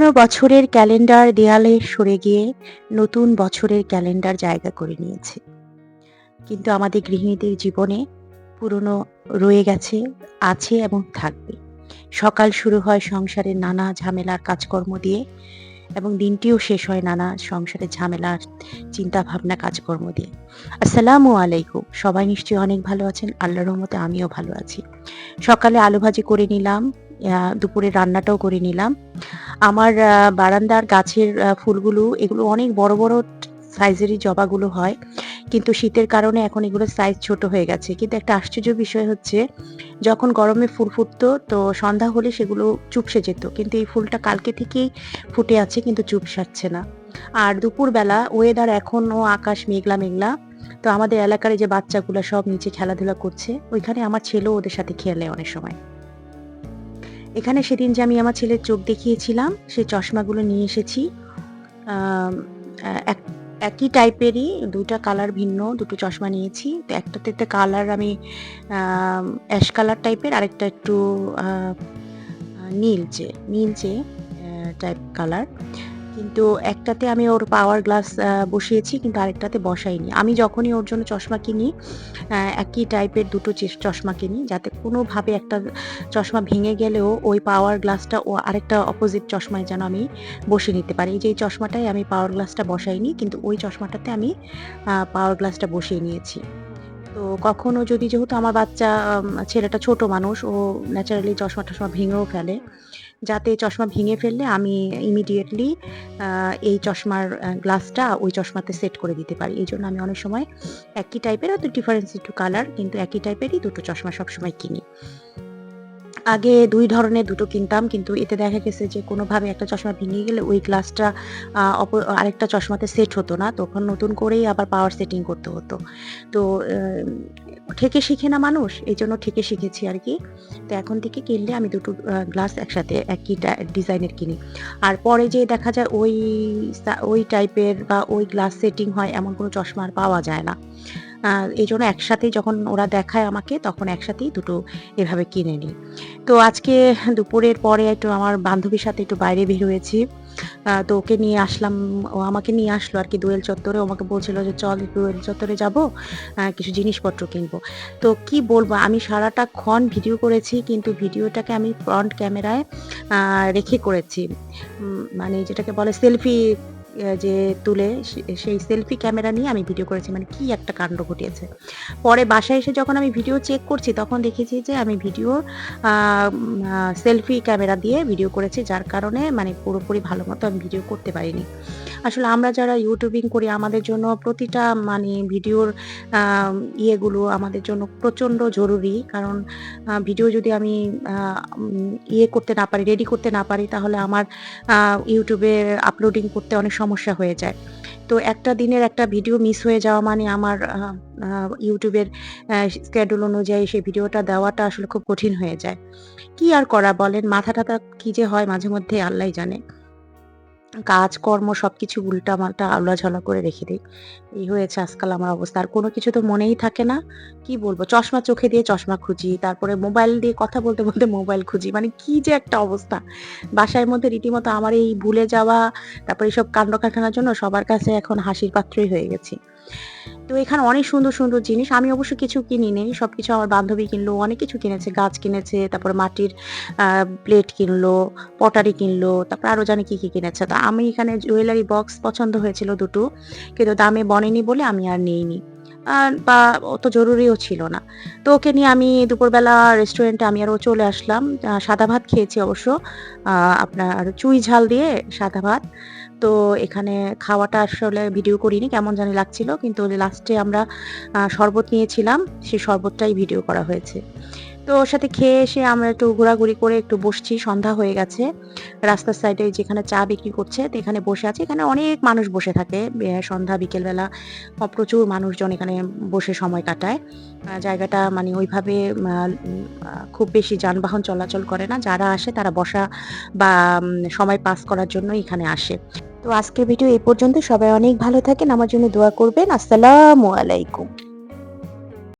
পুরনো বছরের ক্যালেন্ডার দেয়ালে সরে গিয়ে নতুন বছরের ক্যালেন্ডার জায়গা করে নিয়েছে। কিন্তু আমাদের গৃহিণীদের জীবনে পুরনো রয়ে গেছে, আছে এবং থাকবে। সকাল শুরু হয় সংসারের নানা ঝামেলার কাজকর্ম দিয়ে এবং দিনটিও শেষ হয় নানা সংসারের ঝামেলার চিন্তা ভাবনা কাজকর্ম দিয়ে। আসসালামু আলাইকুম। সবাই নিশ্চয়ই অনেক ভালো আছেন। আল্লাহর রহমতে আমিও ভালো আছি। সকালে আলু ভাজি করে নিলাম। দুপুরে রান্নাটাও করে নিলাম। আমার বারান্দার গাছের ফুলগুলো, এগুলো অনেক বড় বড় সাইজেরই জবাগুলো হয়। কিন্তু শীতের কারণে এখন এগুলো সাইজ ছোট হয়ে গেছে। কিন্তু একটা আশ্চর্য বিষয় হচ্ছে, যখন গরমে ফুল ফুটতো, তো সন্ধ্যা হলে সেগুলো চুপসে যেত। কিন্তু এই ফুলটা কালকে থেকেই ফুটে আছে, কিন্তু চুপসাচ্ছে না। আর দুপুরবেলা ওয়েদার এখনও আকাশ মেঘলা মেঘলা। তো আমাদের এলাকার যে বাচ্চাগুলো সব নিচে খেলাধুলা করছে, ওইখানে আমার ছেলেও ওদের সাথে খেলে অনেক সময়। এখানে সেদিন যে আমি আমার ছেলের চোখ দেখিয়েছিলাম, সে চশমাগুলো নিয়ে এসেছি। এক- একই টাইপেরই দুটা কালার ভিন্ন, দুটো চশমা নিয়েছি। তো একটাতে কালার আমি অ্যাশ কালার টাইপের, আরেকটা একটু নীলচে নীলচে টাইপ কালার। কিন্তু একটাতে আমি ওর পাওয়ার গ্লাস বসিয়েছি কিন্তু আরেকটাতে বসাইনি। আমি যখনই ওর জন্য চশমা কিনি একই টাইপের দুটো চশমা কিনি, যাতে কোনোভাবে একটা চশমা ভেঙে গেলেও ওই পাওয়ার গ্লাসটা ও আরেকটা অপোজিট চশমায় যেন আমি বসে নিতে পারি। এই যে এই চশমাটাই আমি পাওয়ার গ্লাসটা বসাইনি, কিন্তু ওই চশমাটাতে আমি পাওয়ার গ্লাসটা বসিয়ে নিয়েছি। তো কখনো যদি যেহেতু আমার বাচ্চা ছেলেটা ছোট মানুষ, ও ন্যাচারালি চশমা টশমা ভেঙেও ফেলে যাতে চশমা ভেঙে ফেললে আমি ইমিডিয়েটলি এই চশমার গ্লাসটা ওই চশমাতে সেট করে দিতে পারি। এই জন্য আমি অনেক সময় একই টাইপের হয়তো ডিফারেন্স একটু কালার কিন্তু একই টাইপেরই দুটো চশমা সবসময় কিনি। আগে দুই ধরনের দুটো কিনতাম, কিন্তু এতে দেখা গেছে যে কোনোভাবে একটা চশমা ভেঙে গেলে ওই গ্লাসটা আরেকটা চশমাতে সেট হতো না, তখন নতুন করেই আবার পাওয়ার সেটিং করতে হতো। তো ঠেকে শিখে না মানুষ, এই জন্য ঠেকে শিখেছি আর কি। তো এখন থেকে কিনলে আমি দুটো গ্লাস একসাথে একই ডিজাইনের কিনি। আর পরে যে দেখা যায় ওই ওই টাইপের বা ওই গ্লাস সেটিং হয়, এমন কোনো চশমা আর পাওয়া যায় না। এই জন্য একসাথে যখন ওরা দেখায় আমাকে, তখন একসাথেই দুটো এভাবে কিনে নিই। তো আজকে দুপুরের পরে একটু আমার বান্ধবীর সাথে একটু বাইরে বের হয়েছি তো ওকে নিয়ে আসলাম, ও আমাকে নিয়ে আসলো আর কি দোয়েল চত্বরে। আমাকে বলছিল যে, চল দোয়েল চত্বরে যাব কিছু জিনিসপত্র কিনবো। তো কি বলব, আমি সারাটা ক্ষণ ভিডিও করেছি, কিন্তু ভিডিওটাকে আমি ফ্রন্ট ক্যামেরায় রেখে করেছি। মানে যেটাকে বলে সেলফি যে তুলে সেই সেলফি ক্যামেরা নিয়ে আমি ভিডিও করেছি। মানে কি একটা কাণ্ড ঘটিয়েছে। পরে বাসায় এসে যখন আমি ভিডিও চেক করছি, তখন দেখেছি যে আমি ভিডিও সেলফি ক্যামেরা দিয়ে ভিডিও করেছি, যার কারণে মানে পুরোপুরি ভালো মতো আমি ভিডিও করতে পারিনি। আসলে আমরা যারা ইউটিউবিং করি, আমাদের জন্য প্রতিটা মানে ভিডিওর ইয়েগুলো আমাদের জন্য প্রচণ্ড জরুরি। কারণ ভিডিও যদি আমি ইয়ে করতে না পারি রেডি করতে না পারি, তাহলে আমার ইউটিউবে আপলোডিং করতে অনেক সমস্যা হয়ে যায়। তো একটা দিনের একটা ভিডিও মিস হয়ে যাওয়া মানে আমার ইউটিউবের স্কেডিউল অনুযায়ী সেই ভিডিওটা দেওয়াটা আসলে খুব কঠিন হয়ে যায়। কি আর করা বলেন? মাথা টাথা কি যে হয় মাঝে মধ্যে আল্লাহ জানে। কাজকর্ম সব সবকিছু উল্টা মাল্টা ঝলা করে রেখে দিই। এই হয়েছে আজকাল আমার অবস্থা। আর কোনো কিছু তো মনেই থাকে না। কি বলব? চশমা চোখে দিয়ে চশমা খুঁজি, তারপরে মোবাইল দিয়ে কথা বলতে বলতে মোবাইল খুঁজি। মানে কি যে একটা অবস্থা। বাসার মধ্যে রীতিমতো আমার এই ভুলে যাওয়া, তারপরে এইসব কাণ্ড কারখানার জন্য সবার কাছে এখন হাসির পাত্রই হয়ে গেছি। তো এখানে অনেক সুন্দর সুন্দর জিনিস। আমি অবশ্য কিছু কিনি নেই। সবকিছু আমার বান্ধবী কিনলো, অনেক কিছু কিনেছে। গাছ কিনেছে, তারপরে মাটির প্লেট কিনলো পটারি কিনলো, তারপর আরও জানি কী কী কিনেছে। তা আমি এখানে জুয়েলারি বক্স পছন্দ হয়েছিল দুটো, কিন্তু দামে বনেনি বলে আমি আর নিইনি। বা অত জরুরিও ছিল না। তো ওকে নিয়ে আমি দুপুরবেলা রেস্টুরেন্টে আমি আরও চলে আসলাম। সাদা ভাত খেয়েছি অবশ্য। আপনার চুই ঝাল দিয়ে সাদা ভাত। তো এখানে খাওয়াটা আসলে ভিডিও করিনি, কেমন জানি লাগছিল। কিন্তু লাস্টে আমরা শরবত নিয়েছিলাম। সেই শরবতটাই ভিডিও করা হয়েছে। তো ওর সাথে খেয়ে এসে আমরা একটু ঘোরাঘুরি করে একটু বসছি, সন্ধ্যা হয়ে গেছে। রাস্তার সাইডে যেখানে চা বিক্রি করছে তো এখানে বসে আছে। এখানে অনেক মানুষ বসে থাকে সন্ধ্যা বিকেলবেলা প্রচুর মানুষজন এখানে বসে সময় কাটায়। জায়গাটা মানে ওইভাবে খুব বেশি যানবাহন চলাচল করে না। যারা আসে তারা বসা বা সময় পাস করার জন্য এখানে আসে। তো আজকের ভিডিও এই পর্যন্ত। সবাই অনেক ভালো থাকেন। আমার জন্য দোয়া করবেন। আসসালামু আলাইকুম।